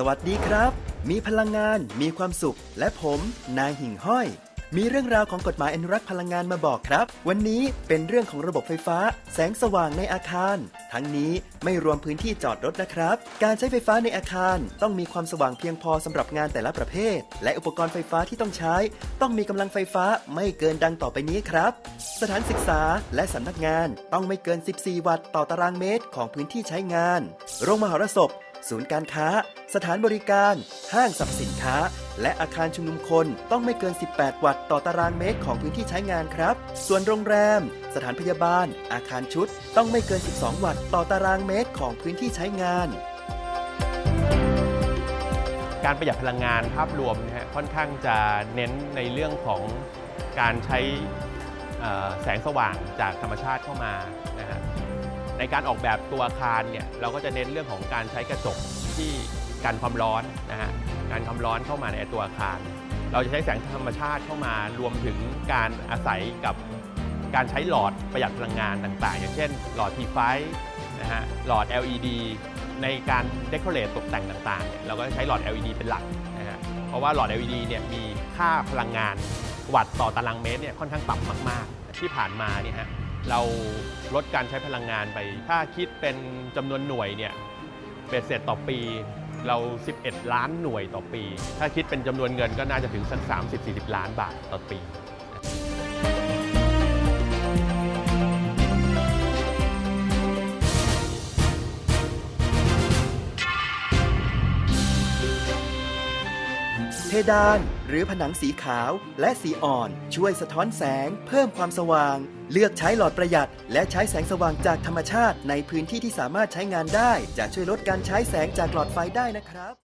สวัสดีครับ มีพลังงาน มีความสุข และผม นายหิ่งห้อย มีเรื่องราวของกฎหมายอนุรักษ์พลังงานมาบอกครับ วันนี้เป็นเรื่องของระบบไฟฟ้า แสงสว่างในอาคาร ทั้งนี้ไม่รวมพื้นที่จอดรถนะครับ การใช้ไฟฟ้าในอาคารต้องมีความสว่างเพียงพอสำหรับงานแต่ละประเภท และอุปกรณ์ไฟฟ้าที่ต้องใช้ ต้องมีกำลังไฟฟ้าไม่เกินดังต่อไปนี้ครับ สถานศึกษาและสำนักงานต้องไม่เกิน 14 วัตต์ต่อตารางเมตรของพื้นที่ใช้งาน โรงมหรสพ ศูนย์การค้า สถานบริการ ห้างสรรพสินค้า และอาคารชุมนุมคนต้องไม่เกิน 18 วัตต์ต่อตารางเมตรของพื้นที่ใช้งานครับ ส่วนโรงแรม สถานพยาบาล อาคารชุด ต้องไม่เกิน 12 วัตต์ต่อตารางเมตรของพื้นที่ใช้งานการประหยัดพลังงานภาพรวมนะฮะค่อนข้างจะเน้นในเรื่องของการใช้แสงสว่างจากธรรมชาติเข้ามานะฮะ ในการออกแบบตัวอาคารเนี่ยเราก็จะเน้นเรื่องของการใช้กระจกที่กันความร้อนนะฮะการความร้อนเข้ามาในตัวอาคาร เราจะใช้แสงธรรมชาติเข้ามารวมถึงการอาศัยกับการใช้หลอดประหยัดพลังงานต่างๆ อย่างเช่น หลอดทีไฟนะฮะหลอด LED ในการเดคอเรทตกแต่งต่างๆเนี่ยเราก็ใช้หลอด LED เป็นหลักนะฮะเพราะว่าหลอด LED เนี่ยมีค่าพลังงานวัตต์ต่อตารางเมตรเนี่ยค่อนข้างต่ำมากๆ ที่ผ่านมาเนี่ยฮะ เราลดการใช้พลังงานไป ถ้าคิดเป็นจำนวนหน่วยเนี่ยเป็ดเสร็จต่อปีเรา 11 ล้านหน่วยต่อปี ถ้าคิดเป็นจำนวนเงินก็น่าจะถึงสัก30-40 ล้านบาทต่อปี เพดานหรือผนังสีขาวและสีอ่อน ช่วยสะท้อนแสง เพิ่มความสว่าง เลือกใช้หลอดประหยัด และใช้แสงสว่างจากธรรมชาติ ในพื้นที่ที่สามารถใช้งานได้ จะช่วยลดการใช้แสงจากหลอดไฟได้นะครับ